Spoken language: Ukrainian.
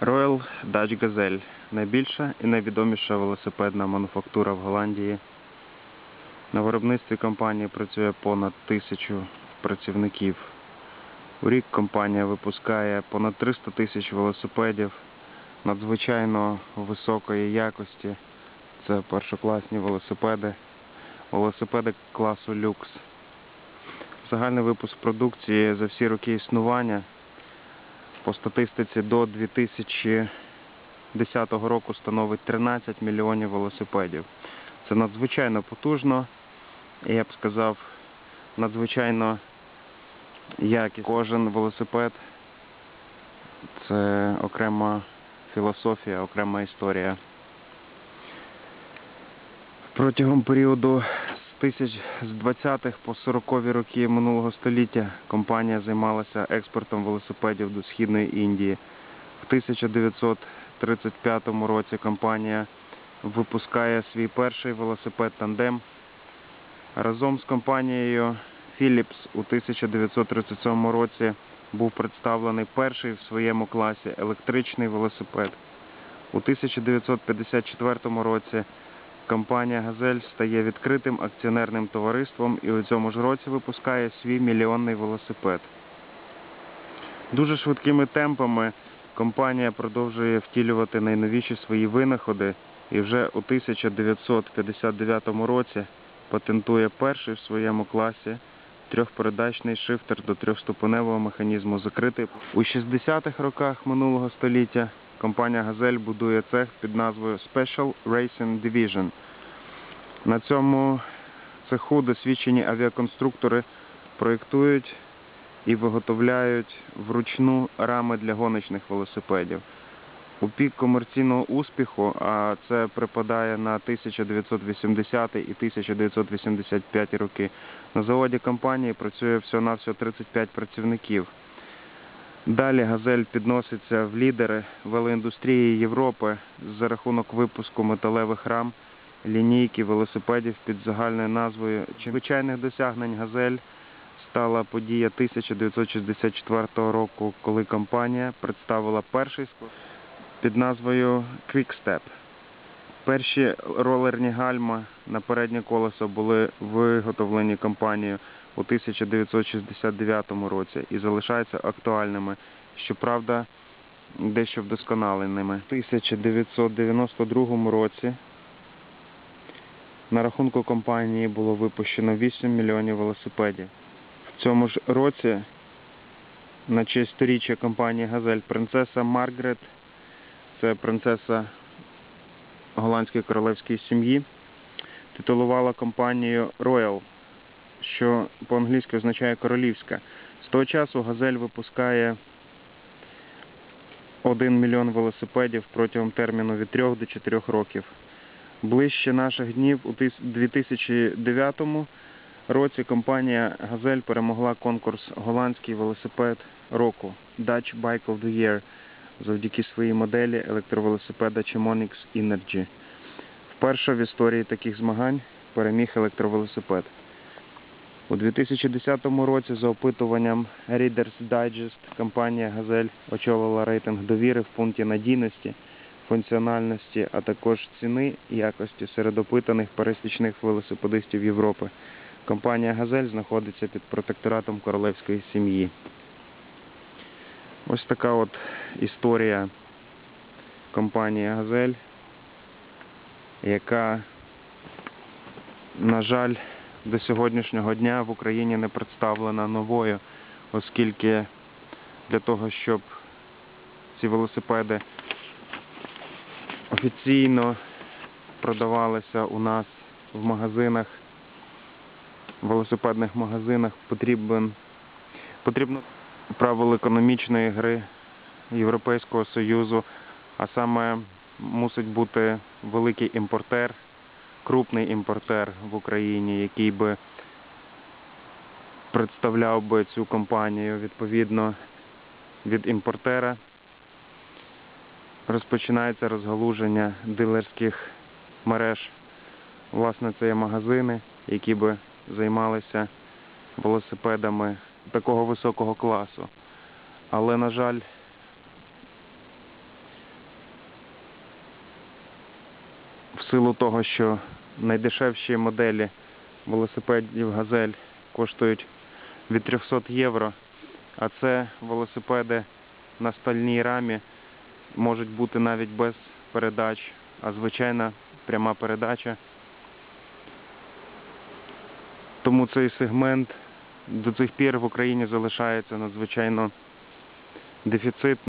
Royal Dutch Gazelle найбільша і найвідоміша велосипедна мануфактура в Голландії. На виробництві компанії працює понад тисячу працівників. У рік компанія випускає понад 300 тисяч велосипедів надзвичайно високої якості. Це першокласні велосипеди, велосипеди класу люкс. Загальний випуск продукції за всі роки існування по статистиці до 2010 року становить 13 мільйонів велосипедів. Це надзвичайно потужно, і я б сказав, надзвичайно якість. Кожен велосипед це окрема філософія, окрема історія. Протягом періоду тисяч з 20-х по 40-ві роки минулого століття компанія займалася експортом велосипедів до Східної Індії. В 1935 році компанія випускає свій перший велосипед тандем. Разом з компанією Philips у 1937 році був представлений перший в своєму класі електричний велосипед. У 1954 році компанія Газель стає відкритим акціонерним товариством і у цьому ж році випускає свій мільйонний велосипед. Дуже швидкими темпами компанія продовжує втілювати найновіші свої винаходи і вже у 1959 році патентує перший в своєму класі трьохпередачний шифтер до трьохступеневого механізму закритий. У 60-х роках минулого століття компанія Газель будує цех під назвою Special Racing Division. На цьому цеху досвідчені авіаконструктори проєктують і виготовляють вручну рами для гоночних велосипедів. У пік комерційного успіху, а це припадає на 1980 і 1985 роки, на заводі компанії працює всього-навсього 35 працівників. Далі газель підноситься в лідери велоіндустрії Європи за рахунок випуску металевих рам, лінійки велосипедів під загальною назвою звичайних досягнень газель стала подія 1964 року, коли компанія представила перший склад під назвою Quickstep. Перші ролерні гальма на переднє колесо були виготовлені компанією у 1969 році і залишаються актуальними, щоправда, дещо вдосконаленими. У 1992 році на рахунку компанії було випущено 8 мільйонів велосипедів. В цьому ж році на честь сторіччя компанії Газель принцеса Маргарет, це принцеса голландської королевської сім'ї, титулувала компанію Royal, що по-англійськи означає королівська. З того часу Газель випускає 1 мільйон велосипедів протягом терміну від 3 до 4 років. Ближче наших днів у 2009 році компанія Газель перемогла конкурс Голландський велосипед року Dutch Bike of the Year завдяки своїй моделі електровелосипеда Chemonix Energy. Вперше в історії таких змагань переміг електровелосипед. У 2010 році за опитуванням Reader's Digest компанія Газель очолила рейтинг довіри в пункті надійності, функціональності, а також ціни і якості серед опитаних пересічних велосипедистів Європи. Компанія Газель знаходиться під протекторатом королевської сім'ї. Ось така от історія компанії Газель, яка, на жаль, до сьогоднішнього дня в Україні не представлена новою, оскільки для того, щоб ці велосипеди офіційно продавалися у нас в магазинах, в велосипедних магазинах, потрібен, потрібно правил економічної гри Європейського Союзу, а саме мусить бути великий імпортер, крупний імпортер в Україні, який би представляв би цю компанію відповідно від імпортера. Розпочинається розгалуження дилерських мереж. Власне, це є магазини, які би займалися велосипедами такого високого класу. Але, на жаль, силу того, що найдешевші моделі велосипедів Газель коштують від 300 євро, а це велосипеди на стальній рамі можуть бути навіть без передач, а звичайна пряма передача. Тому цей сегмент до цих пір в Україні залишається надзвичайно дефіцитним.